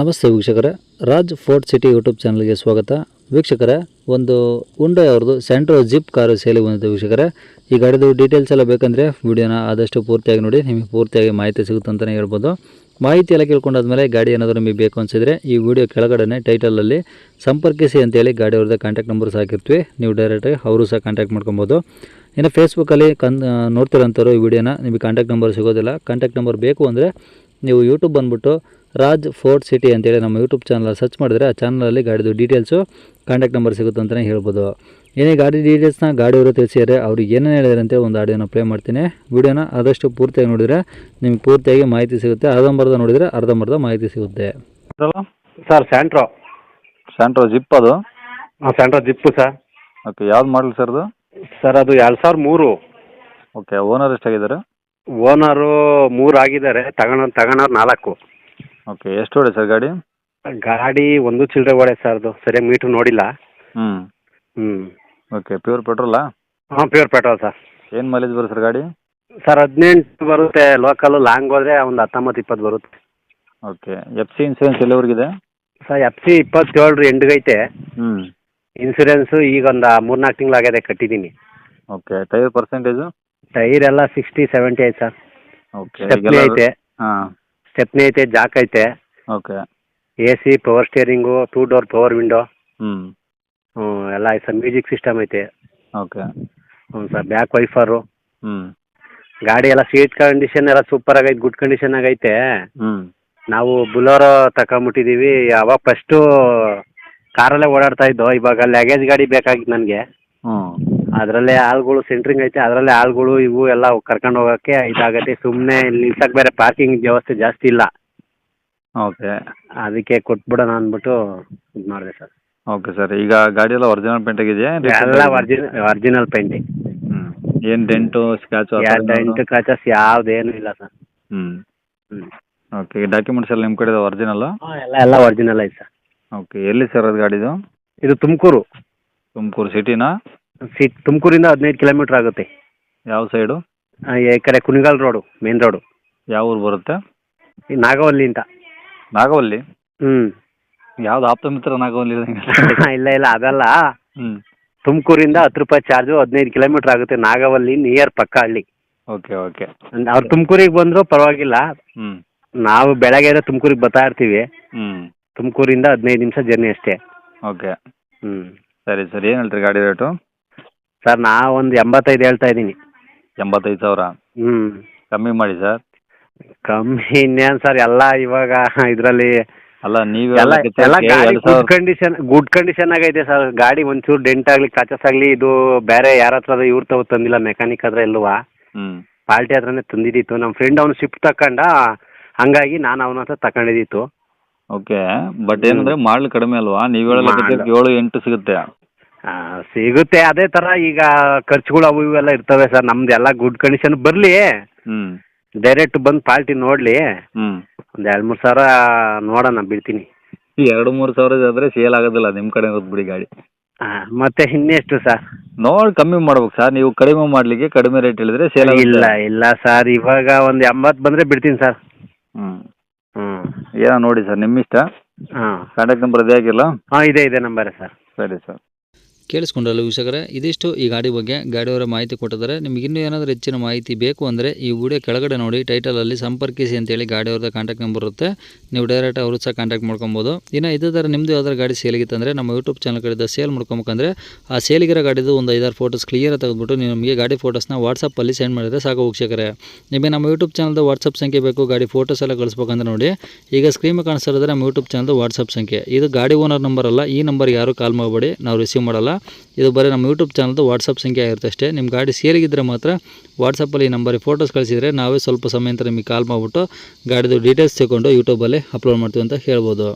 ನಮಸ್ತೆ ವೀಕ್ಷಕರೇ. Raj fort city YouTube ಚಾನಲ್ಗೆ ಸ್ವಾಗತ. ವೀಕ್ಷಕರೇ, ಒಂದು ಉಂಡೆ ಅವ್ರದ್ದು ಸೆಂಟ್ರೋ ಜಿಪ್ ಕಾರು ಸೇಲಿ ಬಂದಿದೆ ವೀಕ್ಷಕರೇ. ಈ ಗಾಡಿದು ಡೀಟೇಲ್ಸ್ ಎಲ್ಲ ಬೇಕಂದರೆ ವಿಡಿಯೋನ ಆದಷ್ಟು ಪೂರ್ತಿಯಾಗಿ ನೋಡಿ, ನಿಮಗೆ ಪೂರ್ತಿಯಾಗಿ ಮಾಹಿತಿ ಸಿಗುತ್ತೆ ಅಂತಲೇ ಹೇಳ್ಬೋದು. ಮಾಹಿತಿ ಎಲ್ಲ ಕೇಳ್ಕೊಂಡಾದ್ಮೇಲೆ ಗಾಡಿ ಏನಾದರೂ ನಿಮಗೆ ಬೇಕು ಅನಿಸಿದರೆ ಈ ವಿಡಿಯೋ ಕೆಳಗಡೆ ಟೈಟಲಲ್ಲಿ ಸಂಪರ್ಕಿಸಿ ಅಂತೇಳಿ ಗಾಡಿ ಅವ್ರದ್ದು ಕಾಂಟ್ಯಾಕ್ಟ್ ನಂಬರ್ಸ್ ಹಾಕಿರ್ತೀವಿ. ನೀವು ಡೈರೆಕ್ಟಾಗಿ ಅವರು ಸಹ ಕಾಂಟ್ಯಾಕ್ಟ್ ಮಾಡ್ಕೊಬೋದು. ಇನ್ನು ಫೇಸ್ಬುಕ್ಕಲ್ಲಿ ಕನ್ ನೋಡ್ತಿರೋಂಥವ್ರು ಈ ವಿಡಿಯೋನ, ನಿಮಗೆ ಕಾಂಟ್ಯಾಕ್ಟ್ ನಂಬರ್ ಸಿಗೋದಿಲ್ಲ. ಕಾಂಟ್ಯಾಕ್ಟ್ ನಂಬರ್ ಬೇಕು ಅಂದರೆ ನೀವು ಯೂಟ್ಯೂಬ್ ಬಂದುಬಿಟ್ಟು ರಾಜ್ ಫೋರ್ಟ್ ಸಿಟಿ ಅಂತೇಳಿ ನಮ್ಮ ಯೂಟ್ಯೂಬ್ ಚಾನಲ್ ಸರ್ಚ್ ಮಾಡಿದ್ರೆ ಆ ಚಾನಲಲ್ಲಿ ಗಾಡಿದು ಡೀಟೇಲ್ಸು ಕಾಂಟ್ಯಾಕ್ಟ್ ನಂಬರ್ ಸಿಗುತ್ತೆ ಅಂತಲೇ ಹೇಳ್ಬೋದು. ಏನೇ ಗಾಡಿ ಡೀಟೇಲ್ಸ್ನ ಗಾಡಿಯವರು ತಿಳಿಸಿದರೆ ಅವ್ರಿಗೆ ಏನೇನು ಹೇಳಿದ್ರೆ ಅಂತೇಳಿ ಒಂದು ಆಡಿಯೋನ ಪ್ಲೇ ಮಾಡ್ತೀನಿ. ವಿಡಿಯೋನ ಆದಷ್ಟು ಪೂರ್ತಿಯಾಗಿ ನೋಡಿದರೆ ನಿಮ್ಗೆ ಪೂರ್ತಿಯಾಗಿ ಮಾಹಿತಿ ಸಿಗುತ್ತೆ. ಅರ್ಧಂಬರ್ಧ ನೋಡಿದರೆ ಅರ್ಧಂಬರ್ಧ ಮಾಹಿತಿ ಸಿಗುತ್ತೆ. Sir Santro. ಸ್ಯಾಂಟ್ರೋ ಜಿಪ್ ಅದು? ಹಾಂ ಸ್ಯಾಂಟ್ರೋ ಜಿಪ್ಪು ಸರ್. ಓಕೆ ಯಾವ್ದು ಮಾಡಲ್ ಸರ್ ಅದು? ಸರ್ ಅದು ಎರಡು ಸಾವಿರದ ಮೂರು. Okay owner ಎಷ್ಟಾಗಿದ್ದಾರೆ? ಓನರು ಮೂರು ಆಗಿದ್ದಾರೆ. ತಗೊಂಡ್ ತಗೊಂಡವ್ರು ನಾಲ್ಕು. ಓಕೆ ಎಷ್ಟು ಹೊಡೆ ಸರ್ ಗಾಡಿ? ಗಾಡಿ ಒಂದು ಚಿಲ್ಲರೆ ಓಡೆ ಸರ್ ಅದು ಸರಿಯಾಗಿ ಮೀಟ್ರ್ ನೋಡಿಲ್ಲ. ಹ್ಞೂ ಹ್ಞೂ ಓಕೆ ಪ್ಯೂರ್ ಪೆಟ್ರೋಲಾ ಹಾಂ ಪ್ಯೂರ್ ಪೆಟ್ರೋಲ್ ಸರ್. ಏನು ಮೈಲೇಜ್ ಬರುತ್ತೆ ಸರ್ ಗಾಡಿ? ಸರ್ ಹದಿನೆಂಟು ಬರುತ್ತೆ ಲೋಕಲ್ ಲಾಂಗ್ ಹೋದರೆ ಒಂದು ಹತ್ತೊಂಬತ್ತು ಇಪ್ಪತ್ತು ಬರುತ್ತೆ. ಓಕೆ ಎಫ್ ಸಿ ಇನ್ಸೂರೆನ್ಸ್ ಎಲ್ಲಿವರೆಗಿದೆ ಸರ್ ಎಫ್ ಸಿ ಇಪ್ಪತ್ತೇಳು ಎಂಡ್ಗೈತೆ ಹ್ಞೂ ಇನ್ಸೂರೆನ್ಸು ಈಗ ಒಂದು ಮೂರ್ನಾಲ್ಕು ತಿಂಗಳಾಗಿದೆ ಕಟ್ಟಿದ್ದೀನಿ. ಓಕೆ ಟೈರ್ ಪರ್ಸೆಂಟೇಜು ಟೈರ್ ಎಲ್ಲ ಸಿಕ್ಸ್ಟಿ ಸೆವೆಂಟಿ ಐತೆ ಸರ್. ಓಕೆ ಸ್ಟೆಪ್ನಿ ಐತೆ. ಹಾಂ. ಸ್ಟೆಪ್ನಿ ಐತೆ ಜಾಕ್ ಐತೆ. Okay. A C power steering two door power window ಹ್ಞೂ ಹ್ಞೂ ಎಲ್ಲ ಐತೆ ಸರ್ ಮ್ಯೂಸಿಕ್ ಸಿಸ್ಟಮ್ ಐತೆ. ಓಕೆ. ಹ್ಞೂ ಸರ್ ಬ್ಯಾಕ್ ವೈಫರು ಹ್ಞೂ ಗಾಡಿ ಎಲ್ಲ ಸೀಟ್ ಕಂಡೀಷನ್ ಎಲ್ಲ ಸೂಪರ್ ಆಗೈತೆ ಗುಡ್ ಕಂಡೀಷನ್ ಆಗೈತೆ. ಹ್ಞೂ ನಾವು ಬುಲೋರೋ ತಕೊಂಬಿಟ್ಟಿದ್ದೀವಿ ಅವಾಗ ಫಸ್ಟು ಕಾರಲ್ಲೇ ಓಡಾಡ್ತಾ ಇದ್ದೋ ಇವಾಗ ಲಗೇಜ್ ಗಾಡಿ ಬೇಕಾಗಿತ್ತು ನನಗೆ. ಹ್ಞೂ ಅದರಲ್ಲೇ ಆಳುಗಳು ಸೆಂಟ್ರಿಂಗ್ ಐತೆ ಅದರಲ್ಲೇ ಆಳುಗಳು ಇವು ಎಲ್ಲ ಕರ್ಕೊಂಡು ಹೋಗೋಕ್ಕೆ ಇದಾಗತ್ತೆ. ಸುಮ್ಮನೆ ಇಲ್ಲಿ ನಿಲ್ಸಕ್ಕೆ ಬೇರೆ ಪಾರ್ಕಿಂಗ್ ವ್ಯವಸ್ಥೆ ಜಾಸ್ತಿ ಇಲ್ಲ. ಓಕೆ. ಅದಕ್ಕೆ ಕೊಟ್ಬಿಡೋಣ ಅಂದ್ಬಿಟ್ಟು ಇದು ಮಾಡಿದೆ ಸರ್. ಓಕೆ ಸರ್ ಈಗ ಗಾಡಿ ಎಲ್ಲ ಒರಿಜಿನಲ್ ಪೇಂಟ್ ಆಗಿದೆಯಾ? ಎಲ್ಲ ಒರ್ಜಿನ ಒರ್ಜಿನಲ್ ಪೇಂಟಿಂಗ್ ಹ್ಞೂ ಏನು ಡೆಂಟು ಸ್ಕ್ರಾಚು ಡೆಂಟ್ ಕ್ರಾಚಸ್ ಯಾವುದೇನು ಇಲ್ಲ ಸರ್. ಹ್ಞೂ ಹ್ಞೂ ಓಕೆ ಡಾಕ್ಯುಮೆಂಟ್ಸ್ ಎಲ್ಲ ನಿಮ್ಮ ಕಡೆ ಒರಿಜಿನಲ್ಲು ಹಾಂ ಎಲ್ಲ ಎಲ್ಲ ಒರಿಜಿನಲ್ ಐತೆ ಸರ್. ಓಕೆ ಎಲ್ಲಿ ಸರ್ ಅದು ಗಾಡಿದು? ಇದು ತುಮಕೂರು. ತುಮಕೂರು ಸಿಟಿನಾ ಸಿ ತುಮಕೂರಿಂದ ಹದಿನೈದು ಕಿಲೋಮೀಟರ್ ಆಗುತ್ತೆ. ಯಾವ ಸೈಡು? ಆ, ಈ ಕಡೆ ಕುಣಿಗಾಲ್ ರೋಡು ಮೇನ್ ರೋಡು. ಯಾವ ಊರು ಬರುತ್ತೆ? ಈ ನಾಗವಲ್ಲಿ ಅಂತ. ನಾಗವಲ್ಲಿ? ಹ್ಞೂ ಯಾವ್ದು ಆಪ್ತ ಮಿತ್ರ ನಾಗವಲ್ಲಿ ಇಲ್ಲ ಇಲ್ಲ ಅದಲ್ಲ. ಹ್ಞೂ ತುಮಕೂರಿಂದ ಹತ್ತು ರೂಪಾಯಿ ಚಾರ್ಜು ಹದಿನೈದು ಕಿಲೋಮೀಟರ್ ಆಗುತ್ತೆ ನಾಗವಲ್ಲಿ ನಿಯರ್ ಪಕ್ಕ ಹಳ್ಳಿ ಓಕೆ. ಓಕೆ ಅವ್ರು ತುಮಕೂರಿಗೆ ಬಂದ್ರು ಪರವಾಗಿಲ್ಲ. ಹ್ಞೂ ನಾವು ಬೆಳಗ್ಗೆ ತುಮಕೂರಿಗೆ ಬರ್ತಾ ಇರ್ತೀವಿ. ಹ್ಞೂ ತುಮಕೂರಿಂದ ಹದಿನೈದು ನಿಮಿಷ ಜರ್ನಿ ಅಷ್ಟೇ. ಓಕೆ. ಹ್ಞೂ ಸರಿ ಸರಿ. ಏನು ಹೇಳ್ತೀರಿ ಗಾಡಿ ರೇಟು? ಸರ್ ನಾ ಒಂದು ಎಂಬತ್ತೈದು ಹೇಳ್ತಾ ಇದ್ದೀನಿ. ಎಂಬತ್ತೈದು ಸಾವಿರ? ಹ್ಞೂ ಕಮ್ಮಿ ಮಾಡಿ ಸರ್. ಕಮ್ಮಿ ಇನ್ನೇನು ಸರ್ ಎಲ್ಲ ಇವಾಗ ಇದರಲ್ಲಿ ಅಲ್ಲ ನೀವು ಎಲ್ಲ ಎಲ್ಲ ಗಾಡಿ ಗುಡ್ ಕಂಡೀಷನ್ ಗುಡ್ ಕಂಡೀಷನ್ ಆಗೈತೆ ಸರ್. ಗಾಡಿ ಒಂಚೂರು ಡೆಂಟ್ ಆಗಲಿ ಕಾಚಸ್ ಆಗಲಿ ಇದು ಬೇರೆ ಯಾರ ಹತ್ರ ಇವ್ರ ತಾವು ತಂದಿಲ್ಲ ಮೆಕ್ಯಾನಿಕ್ ಹತ್ರ ಇಲ್ವಾ ಪಾರ್ಟಿ ಹತ್ರನೇ ತಂದಿದ್ದಿತ್ತು ನಮ್ಮ ಫ್ರೆಂಡ್ ಅವ್ನು ಶಿಫ್ಟ್ ತಕೊಂಡ ಹಂಗಾಗಿ ನಾನು ಅವನ ಹತ್ರ ತಗೊಂಡಿದ್ದಿತ್ತು ಓಕೆ ಬಟ್ ಏನಂದ್ರೆ ಮಾಡಲ್ ಕಡಿಮೆ ಅಲ್ವಾ? ನೀವು ಮಾಡ್ಲು. ಏಳು ಎಂಟು ಸಿಗುತ್ತೆ. ಆ, ಸಿಗುತ್ತೆ ಅದೇ ಥರ ಈಗ ಖರ್ಚುಗಳು ಅವು ಇವೆಲ್ಲ ಇರ್ತವೆ ಸರ್. ನಮ್ದು ಎಲ್ಲ ಗುಡ್ ಕಂಡೀಷನ್ ಬರಲಿ. ಹ್ಞೂ ಡೈರೆಕ್ಟ್ ಬಂದು ಪಾರ್ಟಿ ನೋಡ್ಲಿ. ಹ್ಞೂ ಒಂದು ಎರಡು ಮೂರು ಸಾವಿರ ನೋಡೋಣ ಬಿಡ್ತೀನಿ. ಎರಡು ಮೂರು ಸಾವಿರ ಆದರೆ ಸೇಲ್ ಆಗೋದಿಲ್ಲ ನಿಮ್ಮ ಕಡೆ ಬಿಡಿ ಗಾಡಿ. ಹಾಂ ಮತ್ತೆ ಇನ್ನೆಷ್ಟು ಸರ್? ನೋಡಿ ಕಮ್ಮಿ ಮಾಡ್ಬೇಕು ಸರ್. ನೀವು ಕಡಿಮೆ ಮಾಡ್ಲಿಕ್ಕೆ ಕಡಿಮೆ ರೇಟ್ ಹೇಳಿದ್ರೆ ಸೇಲ್ ಇಲ್ಲ ಇಲ್ಲ ಸರ್. ಇವಾಗ ಒಂದು ಎಂಬತ್ತು ಬಂದ್ರೆ ಬಿಡ್ತೀನಿ ಸರ್. ಹ್ಮ್. ಹ್ಞೂ ಏನೋ ನೋಡಿ ಸರ್ ನಿಮ್ಮ ಇಷ್ಟ ಹಾಂ. ಕಾಂಟ್ಯಾಕ್ಟ್ ನಂಬರ್ ಅದೇ ಆಗಿಲ್ಲ? ಹಾಂ ಇದೆ ಇದೆ ನಂಬರ್ ಸರ್. ಸರಿ ಸರ್. ಕೇಳಿಸ್ಕೊಂಡ್ರಲ್ಲ ವೀಕ್ಷಕರೇ, ಇದಿಷ್ಟು ಈ ಗಾಡಿ ಬಗ್ಗೆ ಗಾಡಿಯವರ ಮಾಹಿತಿ ಕೊಟ್ಟಿದ್ದಾರೆ. ನಿಮಗೆ ಇನ್ನೂ ಏನಾದರೂ ಹೆಚ್ಚಿನ ಮಾಹಿತಿ ಬೇಕು ಅಂದರೆ ಈ ವಿಡಿಯೋ ಕೆಳಗಡೆ ನೋಡಿ ಟೈಟಲಲ್ಲಿ ಸಂಪರ್ಕಿಸಿ ಅಂತೇಳಿ ಗಾಡಿಯವ್ರದ್ದು ಕಾಂಟ್ಯಾಕ್ಟ್ ನಂಬರ್ ಇರುತ್ತೆ. ನೀವು ಡೈರೆಕ್ಟ್ ಅವರು ಸಹ ಕಾಂಟ್ಯಾಕ್ಟ್ ಮಾಡ್ಕೊಬೋದು. ಇನ್ನು ಇದೇ ಥರ ನಿಮ್ಮದು ಯಾವ್ದಾರು ಗಾಡಿ ಸೇಲಿಗಿತ್ತಂದರೆ ನಮ್ಮ ಯೂಟ್ಯೂಬ್ ಚಾನಲ್ ಕಡೆಯಿಂದ ಸೇಲ್ ಮಾಡ್ಕೊಬೇಕಂದ್ರೆ ಆ ಸೇಲಿಗಿರೋ ಗಾಡಿದು ಒಂದು ಐದಾರು ಫೋಟೋಸ್ ಕ್ಲಿಯರ್ ತೆಗೆದುಬಿಟ್ಟು ನೀವು ನಮಗೆ ಗಾಡಿ ಫೋಟೋಸ್ನ ವಾಟ್ಸಪ್ಪಲ್ಲಿ ಸೆಂಡ್ ಮಾಡಿದರೆ ಸಾಕು ವೀಕ್ಷಕರೇ. ನಿಮಗೆ ನಮ್ಮ ಯೂಟ್ಯೂಬ್ ಚಾನಲ್ದು ವಾಟ್ಸಪ್ ಸಂಖ್ಯೆ ಬೇಕು, ಗಾಡಿ ಫೋಟೋಸ್ ಎಲ್ಲ ಕಳಿಸ್ಬೇಕಂದ್ರೆ ನೋಡಿ. ಈಗ ಸ್ಕ್ರೀನ್ ಕಾಣಿಸ್ತಾ ಇರೋದ್ರೆ ನಮ್ಮ ಯೂಟ್ಯೂಬ್ ಚಾನಲ್ದು ವಾಟ್ಸಪ್ ಸಂಖ್ಯೆ. ಇದು ಗಾಡಿ ಓನರ್ ನಂಬರ್ ಅಲ್ಲ, ಈ ನಂಬರ್ ಯಾರು ಕಾಲ್ ಮಾಡಬೇಡಿ, ನಾವು ರಿಸೀವ್ ಮಾಡಲ್ಲ. ಇದು ಬರೀ ನಮ್ಮ ಯೂಟ್ಯೂಬ್ ಚಾನಲ್ದು ವಾಟ್ಸಪ್ ಸಂಖ್ಯೆ ಆಗಿರುತ್ತೆ ಅಷ್ಟೇ. ನಿಮ್ಮ ಗಾಡಿ ಸೇರಿಗಿದ್ರೆ ಮಾತ್ರ ವಾಟ್ಸಪ್ಪಲ್ಲಿ ಈ ನಂಬರಿಗೆ ಫೋಟೋಸ್ ಕಳಿಸಿದರೆ ನಾವೇ ಸ್ವಲ್ಪ ಸಮಯ ನಂತರ ನಿಮಗೆ ಕಾಲ್ ಮಾಡಿಬಿಟ್ಟು ಗಾಡಿದು ಡೀಟೇಲ್ಸ್ ತಗೊಂಡು ಯೂಟ್ಯೂಬಲ್ಲಿ ಅಪ್ಲೋಡ್ ಮಾಡ್ತೀವಿ ಅಂತ ಹೇಳ್ಬೋದು.